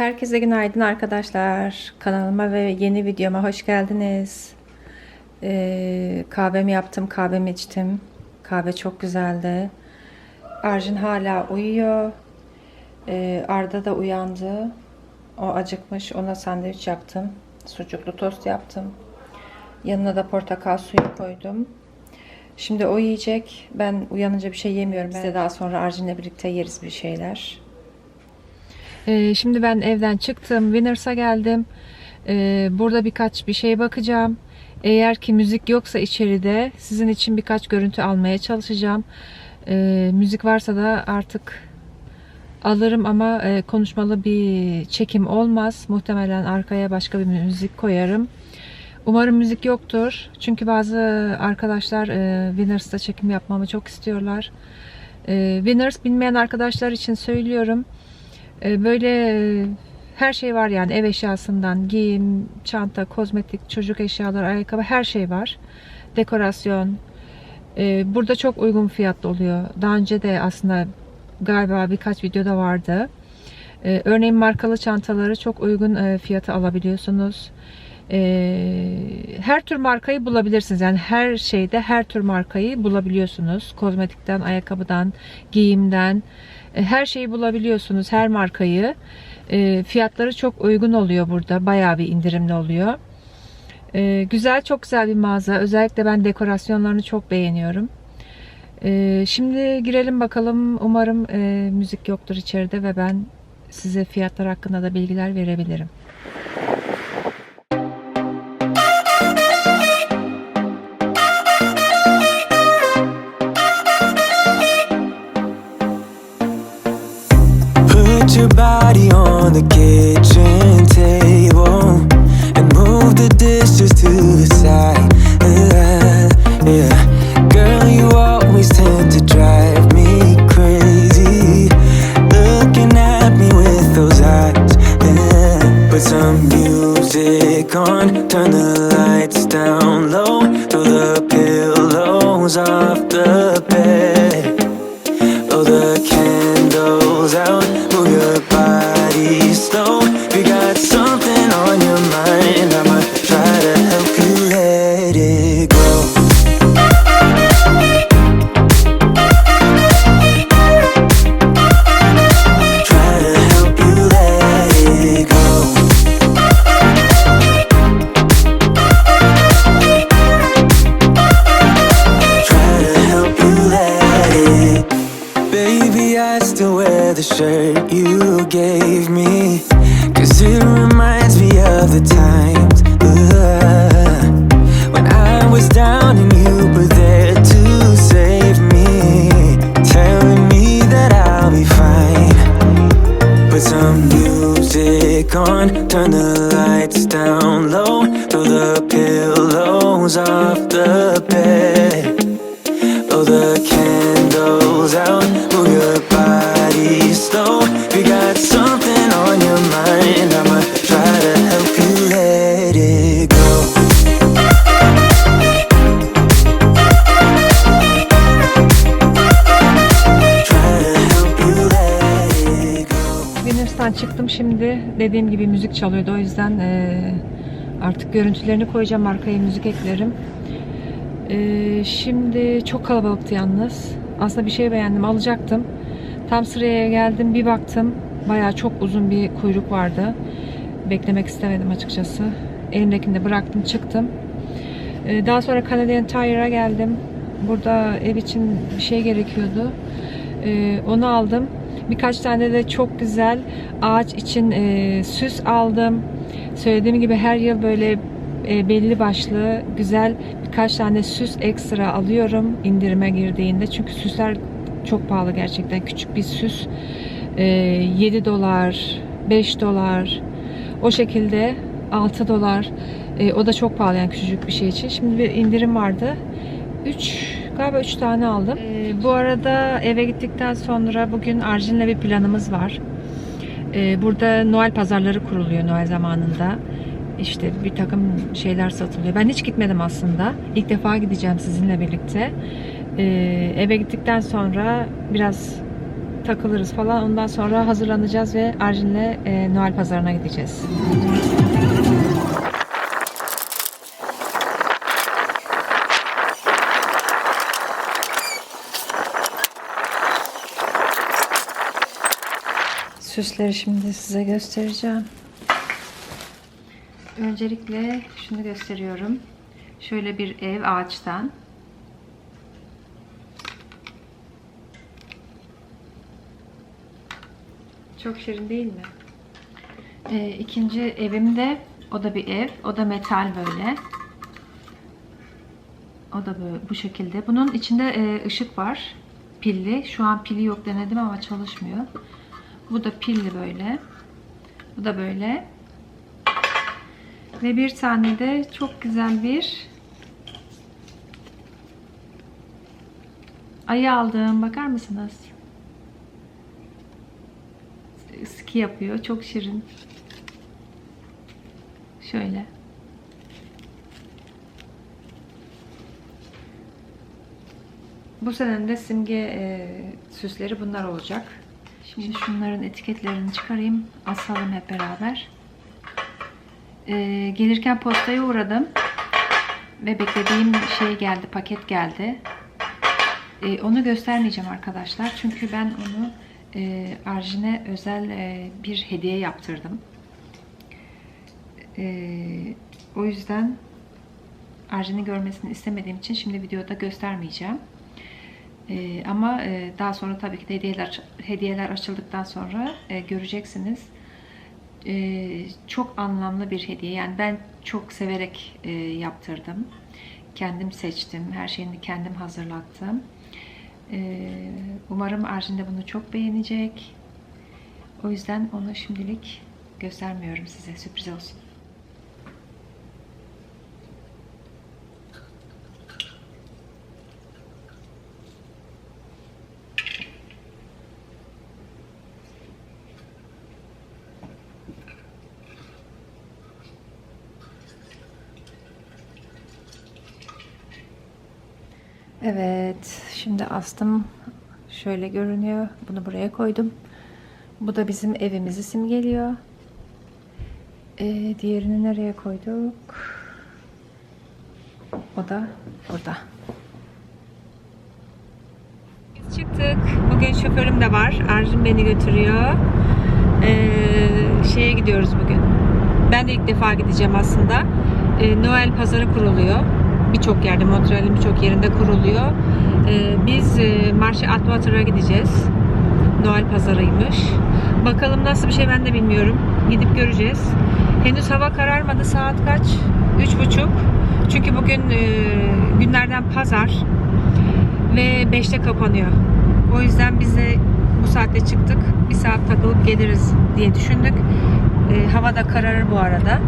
Herkese günaydın arkadaşlar. Kanalıma ve yeni videoma hoş geldiniz. Ee, kahvemi yaptım, kahvemi içtim. Kahve çok güzeldi. Arjin hala uyuyor. Ee, Arda da uyandı. O acıkmış. Ona sandviç yaptım. Sucuklu tost yaptım. Yanına da portakal suyu koydum. Şimdi o yiyecek. Ben uyanınca bir şey yemiyorum. Biz de daha sonra Arjin'le birlikte yeriz bir şeyler. Ee, şimdi ben evden çıktım. Winners'a geldim. Ee, burada birkaç bir şey bakacağım. Eğer ki müzik yoksa içeride sizin için birkaç görüntü almaya çalışacağım. Ee, müzik varsa da artık alırım ama e, konuşmalı bir çekim olmaz. Muhtemelen arkaya başka bir müzik koyarım. Umarım müzik yoktur. Çünkü bazı arkadaşlar e, Winners'ta çekim yapmamı çok istiyorlar. Winners bilmeyen arkadaşlar için söylüyorum. E, böyle e, her şey var yani ev eşyasından giyim, çanta, kozmetik, çocuk eşyaları, ayakkabı her şey var. Dekorasyon. E, burada çok uygun fiyatlı oluyor. Daha önce de aslında galiba birkaç videoda vardı. E, örneğin markalı çantaları çok uygun e, fiyata alabiliyorsunuz. Her tür markayı bulabilirsiniz. Yani her şeyde her tür markayı bulabiliyorsunuz. Kozmetikten, ayakkabıdan, giyimden her şeyi bulabiliyorsunuz. Her markayı. E, fiyatları çok uygun oluyor burada. Bayağı bir indirimli oluyor. E, güzel, çok güzel bir mağaza. Özellikle ben dekorasyonlarını çok beğeniyorum. E, şimdi girelim bakalım. Umarım e, müzik yoktur içeride ve ben size fiyatlar hakkında da bilgiler verebilirim. Put your body on the kitchen table music on, turn the lights down low, throw the pillows off the bed. Blow the candles out, move your body Dediğim gibi müzik çalıyordu. O yüzden eee, artık görüntülerini koyacağım. Arkaya müzik eklerim. Eee, şimdi çok kalabalıktı yalnız. Aslında bir şey beğendim. Alacaktım. Tam sıraya geldim. Bir baktım. Bayağı çok uzun bir kuyruk vardı. Beklemek istemedim açıkçası. Elimdekini de bıraktım. Çıktım. Eee, daha sonra Canadian Tire'a geldim. Burada ev için bir şey gerekiyordu. Ee, onu aldım. Birkaç tane de çok güzel ağaç için e, süs aldım. Söylediğim gibi her yıl böyle e, belli başlı güzel birkaç tane süs ekstra alıyorum indirime girdiğinde. Çünkü süsler çok pahalı gerçekten. Küçük bir süs e, 7 dolar, 5 dolar o şekilde 6 dolar. E, o da çok pahalı yani küçücük bir şey için. Şimdi bir indirim vardı. 3 galiba 3 tane aldım. Ee, bu arada eve gittikten sonra bugün Arjin'le bir planımız var. Ee, burada Noel pazarları kuruluyor Noel zamanında. İşte bir takım şeyler satılıyor. Ben hiç gitmedim aslında. İlk defa gideceğim sizinle birlikte. Ee, eve gittikten sonra biraz takılırız falan. Ondan sonra hazırlanacağız ve Arjin'le e, Noel pazarına gideceğiz. Süsleri şimdi size göstereceğim. Öncelikle şunu gösteriyorum. Şöyle bir ev ağaçtan. Çok şirin değil mi? Ee, ikinci evimde o da bir ev. O da metal böyle. O da böyle bu şekilde. Bunun içinde e, ışık var. Pilli. Şu an pili yok denedim ama çalışmıyor. Bu da pilli böyle. Bu da böyle. Ve bir tane de çok güzel bir ayı aldım. Bakar mısınız? Ski yapıyor. Çok şirin. Şöyle. Bu senenin de simge e, süsleri bunlar olacak. Şimdi şunların etiketlerini çıkarayım. Asalım hep beraber. E, gelirken postaya uğradım. Ve beklediğim şey geldi, paket geldi. E, onu göstermeyeceğim arkadaşlar. Çünkü ben onu e, Arjin'e özel e, bir hediye yaptırdım. E, o yüzden Arjin'i görmesini istemediğim için şimdi videoda göstermeyeceğim. E, ama e, daha sonra tabii ki de hediyeler hediyeler açıldıktan sonra e, göreceksiniz. E, çok anlamlı bir hediye. Yani ben çok severek e, yaptırdım. Kendim seçtim. Her şeyini kendim hazırlattım. Ee, umarım Arjin de bunu çok beğenecek. O yüzden onu şimdilik göstermiyorum size. Sürpriz olsun. Evet, şimdi astım şöyle görünüyor. Bunu buraya koydum. Bu da bizim evimizi simgeliyor. Ee, diğerini nereye koyduk? O da burada. Çıktık. Bugün şoförüm de var. Arjun beni götürüyor. Ee, şeye gidiyoruz bugün. Ben de ilk defa gideceğim aslında. Ee, Noel pazarı kuruluyor birçok yerde, Montreal'in birçok yerinde kuruluyor. Ee, biz e, Marche Atwater'a gideceğiz. Noel pazarıymış. Bakalım nasıl bir şey ben de bilmiyorum. Gidip göreceğiz. Henüz hava kararmadı. Saat kaç? Üç buçuk. Çünkü bugün e, günlerden pazar ve beşte kapanıyor. O yüzden biz de bu saatte çıktık. Bir saat takılıp geliriz diye düşündük. E, hava da kararır bu arada.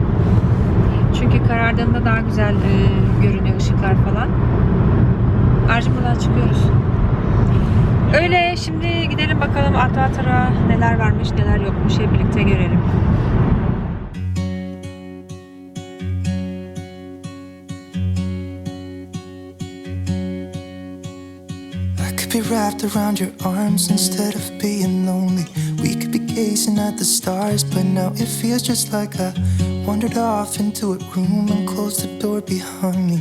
Çünkü karardığında daha güzel e, görünüyor ışıklar falan. Buradan çıkıyoruz. Öyle şimdi gidelim bakalım Atvatara neler varmış neler yokmuş hep birlikte görelim. Wrapped around your arms instead of being lonely. We could be gazing at the stars, but now it feels just like I wandered off into a room and closed the door behind me.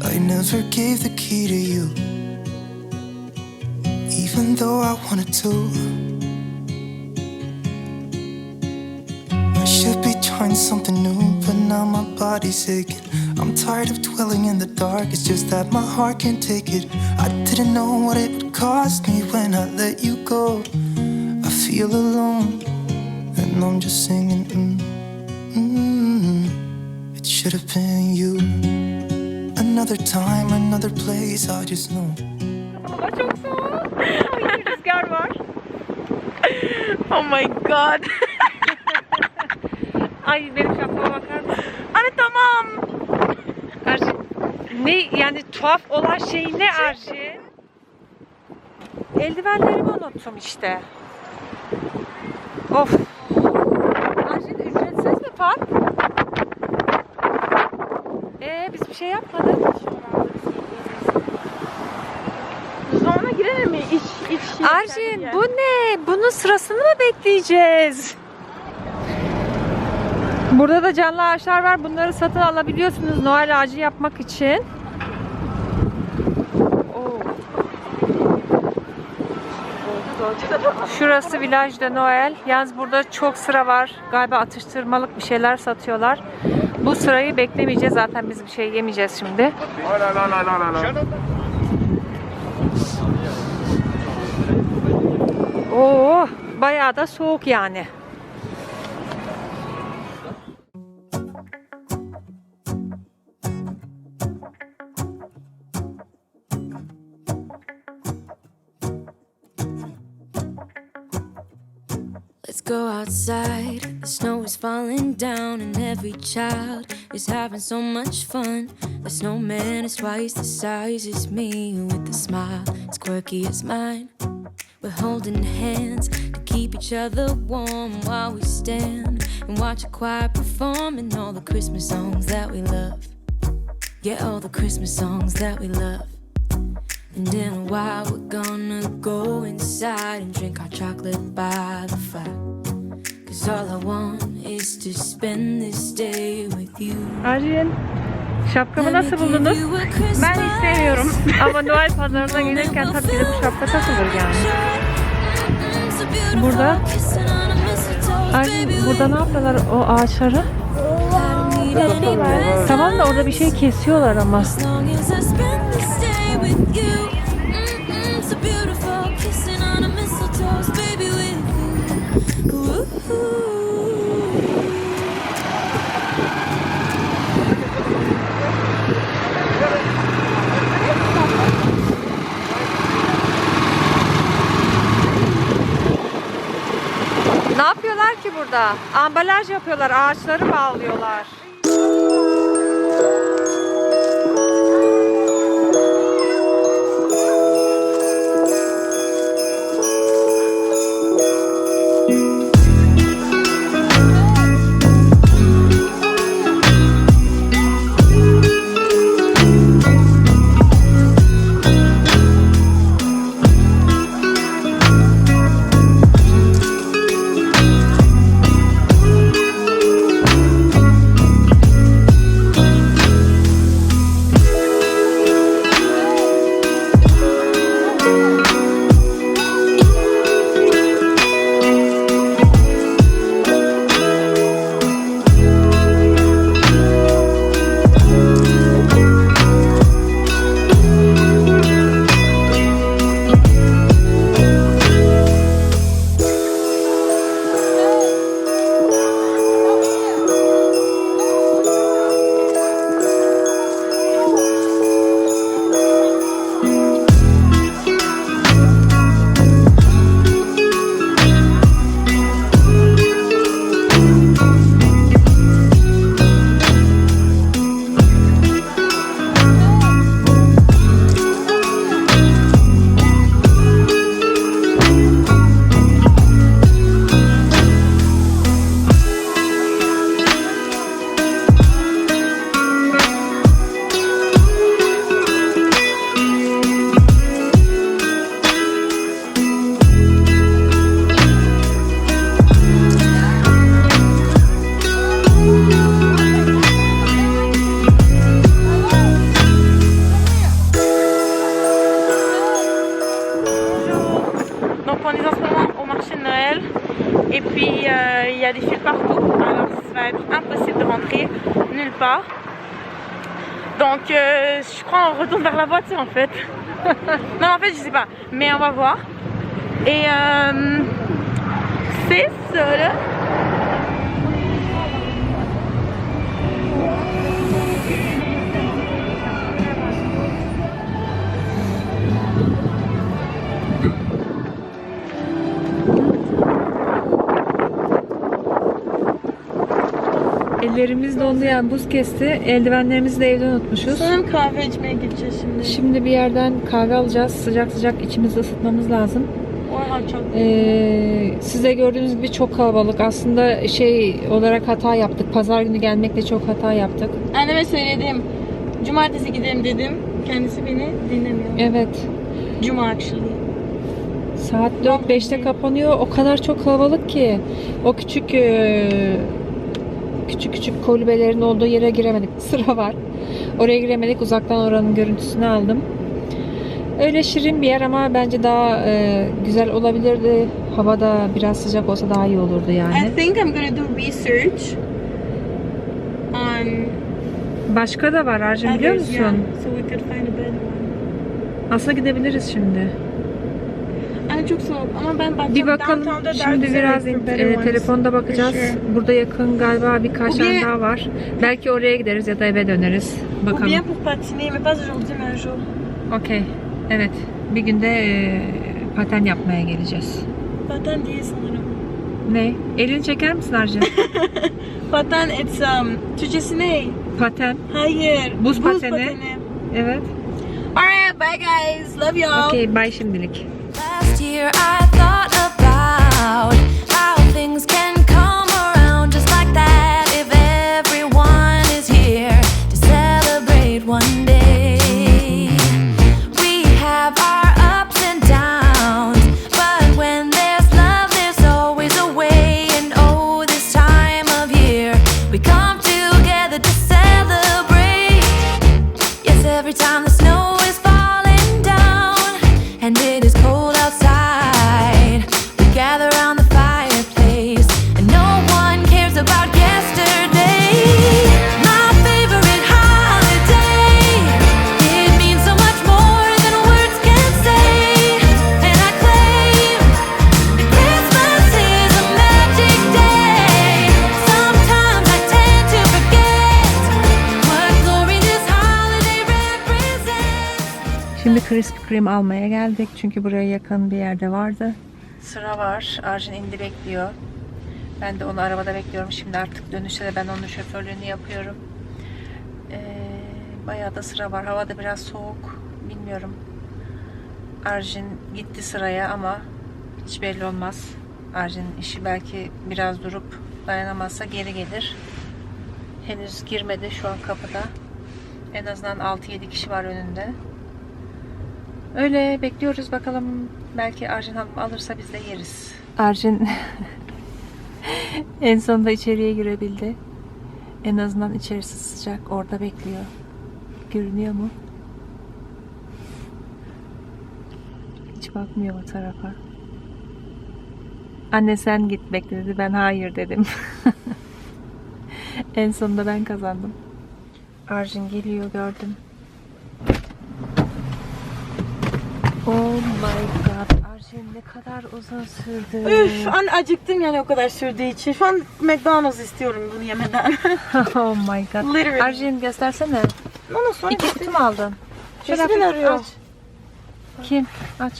I never gave the key to you, even though I wanted to. I should be trying something new, but now my body's aching. I'm tired of dwelling in the dark, it's just that my heart can't take it. I didn't know what it would cost me when I let you go. I feel alone, and I'm just singing. Mm, mm, it should have been you. Another time, another place, I just know. Hava çok soğuk. Ay, rüzgar var. oh my god. Ay benim şapkama bakar mısın? Anne tamam. Arşin. Ne yani tuhaf olan şey ne Arşin? Eldivenlerimi unuttum işte. Of. Arşin ücretsiz mi park? Ee biz bir şey yapmadık. Sonra girelim mi? İç, iç Arjin bu ne? Bunun sırasını mı bekleyeceğiz? Burada da canlı ağaçlar var. Bunları satın alabiliyorsunuz Noel ağacı yapmak için. Oo. Şurası Village de Noel. Yalnız burada çok sıra var. Galiba atıştırmalık bir şeyler satıyorlar. Bu sırayı beklemeyeceğiz. Zaten biz bir şey yemeyeceğiz şimdi. Oo, bayağı da soğuk yani. Go outside. The snow is falling down, and every child is having so much fun. The snowman is twice the size as me, with a smile as quirky as mine. We're holding hands to keep each other warm while we stand and watch a choir performing all the Christmas songs that we love. Yeah, all the Christmas songs that we love. And in a while, we're gonna go inside and drink our chocolate by the fire. Cause all I want is to spend this day with you. Arjen, şapkamı nasıl buldunuz? Ben istemiyorum. Ama Noel pazarına gelirken tabii ki bu şapka takılır yani. Burada- Arjen, burada ne yapıyorlar o ağaçları? Tamam da orada bir şey kesiyorlar ama. Ne yapıyorlar ki burada? Ambalaj yapıyorlar, ağaçları bağlıyorlar. Qu'on retourne vers la voiture en fait. non en fait je sais pas. Mais on va voir. Et euh, c'est ça là. Ellerimiz dondu yani buz kesti. Eldivenlerimizi de evde unutmuşuz. Sanırım kahve içmeye gideceğiz şimdi. Şimdi bir yerden kahve alacağız. Sıcak sıcak içimizi ısıtmamız lazım. Oha çok. Ee, siz de gördüğünüz gibi çok kalabalık. Aslında şey olarak hata yaptık. Pazar günü gelmekte çok hata yaptık. Anneme söyledim. Cumartesi gidelim dedim. Kendisi beni dinlemiyor. Evet. Cuma actually. Saat 4-5'te kapanıyor. O kadar çok kalabalık ki. O küçük e, küçük küçük kulübelerin olduğu yere giremedik. Sıra var. Oraya giremedik. Uzaktan oranın görüntüsünü aldım. Öyle şirin bir yer ama bence daha e, güzel olabilirdi. Hava da biraz sıcak olsa daha iyi olurdu yani. I think I'm gonna do research on Başka da var Arjun biliyor musun? yeah, so we could find a better one. Aslında gidebiliriz şimdi. Çok soğuk ama ben bakacağım. Bir bakalım. Downtown'da Şimdi biraz in- e, telefonda bakacağız. Sure. Burada yakın galiba birkaç Ou tane bien- daha var. Belki oraya gideriz ya da eve döneriz. Ou Bakalım. bien pour patiner, mais pas aujourd'hui, mais un jour. Okey. Evet. Bir günde e, paten yapmaya geleceğiz. Paten değil sanırım. Ne? Elini çeker misin Arjun? Paten it's um, Türkçesi ne? paten. Hayır. Buz pateni. Evet. Alright, bye guys. Love y'all. Okey. Bye şimdilik. Last year I thought about how things can Kreme almaya geldik. Çünkü buraya yakın bir yerde vardı. Sıra var. Arjun indi bekliyor. Ben de onu arabada bekliyorum. Şimdi artık dönüşte de ben onun şoförlüğünü yapıyorum. Ee, bayağı da sıra var. Hava da biraz soğuk. Bilmiyorum. Arjun gitti sıraya ama hiç belli olmaz. Arjun'un işi belki biraz durup dayanamazsa geri gelir. Henüz girmedi şu an kapıda. En azından 6-7 kişi var önünde. Öyle bekliyoruz bakalım. Belki Arjun Hanım alırsa biz de yeriz. Arjun en sonunda içeriye girebildi. En azından içerisi sıcak. Orada bekliyor. Görünüyor mu? Hiç bakmıyor bu tarafa. Anne sen git bekle dedi. Ben hayır dedim. en sonunda ben kazandım. Arjun geliyor gördüm. Oh my god. Arjun ne kadar uzun sürdü. Üf, an acıktım yani o kadar sürdüğü için. Şu an McDonald's istiyorum bunu yemeden. oh my god. Literally. Arjun göstersene. Onu sonra İki kutu mu aldın? Hafif arıyor. aç. Kim? Aç.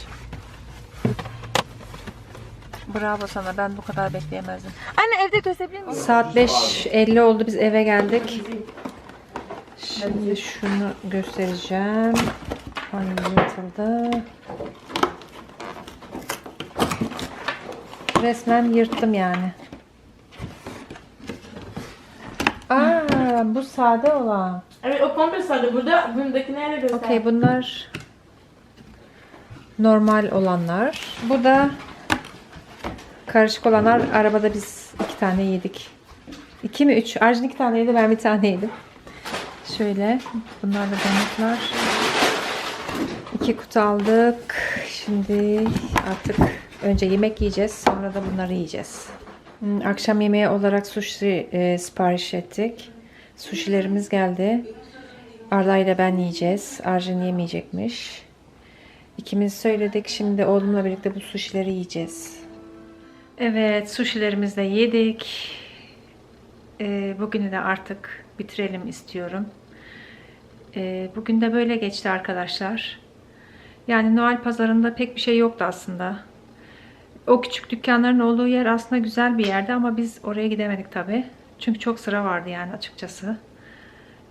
Bravo sana. Ben bu kadar bekleyemezdim. Anne evde gösterebilir misin? Saat 5.50 oldu. Biz eve geldik. Şimdi şunu göstereceğim. Ay yırtıldı. Resmen yırttım yani. Aa, bu sade olan. Evet o komple sade. Burada bundaki nerede göster? Okey bunlar normal olanlar. Bu da karışık olanlar. Arabada biz iki tane yedik. İki mi üç? Arjun iki tane yedi ben bir tane yedim. Şöyle bunlar da donutlar. İki kutu aldık. Şimdi artık önce yemek yiyeceğiz. Sonra da bunları yiyeceğiz. Hmm, Akşam yemeği olarak sushi e, sipariş ettik. Sushilerimiz geldi. Arda ile ben yiyeceğiz. Arjun yemeyecekmiş. İkimiz söyledik. Şimdi oğlumla birlikte bu sushileri yiyeceğiz. Evet, sushilerimizi de yedik. Ee, bugünü de artık bitirelim istiyorum. Ee, bugün de böyle geçti arkadaşlar. Yani Noel pazarında pek bir şey yoktu aslında. O küçük dükkanların olduğu yer aslında güzel bir yerdi ama biz oraya gidemedik tabii. Çünkü çok sıra vardı yani açıkçası.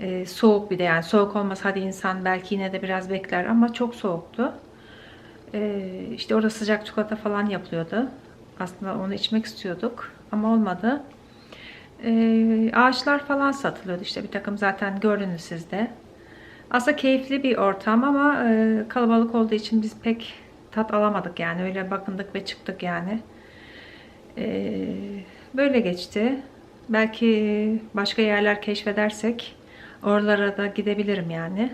Ee, soğuk bir de yani soğuk olmaz hadi insan belki yine de biraz bekler ama çok soğuktu. Ee, işte orada sıcak çikolata falan yapılıyordu. Aslında onu içmek istiyorduk ama olmadı. Ee, ağaçlar falan satılıyordu işte bir takım zaten gördünüz siz de. Aslında keyifli bir ortam ama e, kalabalık olduğu için biz pek tat alamadık yani. Öyle bakındık ve çıktık yani. Ee, böyle geçti. Belki başka yerler keşfedersek oralara da gidebilirim yani.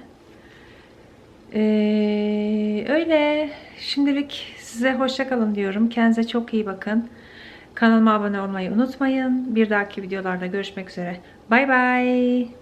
Ee, öyle. Şimdilik size hoşça kalın diyorum. Kendinize çok iyi bakın. Kanalıma abone olmayı unutmayın. Bir dahaki videolarda görüşmek üzere. Bay bay.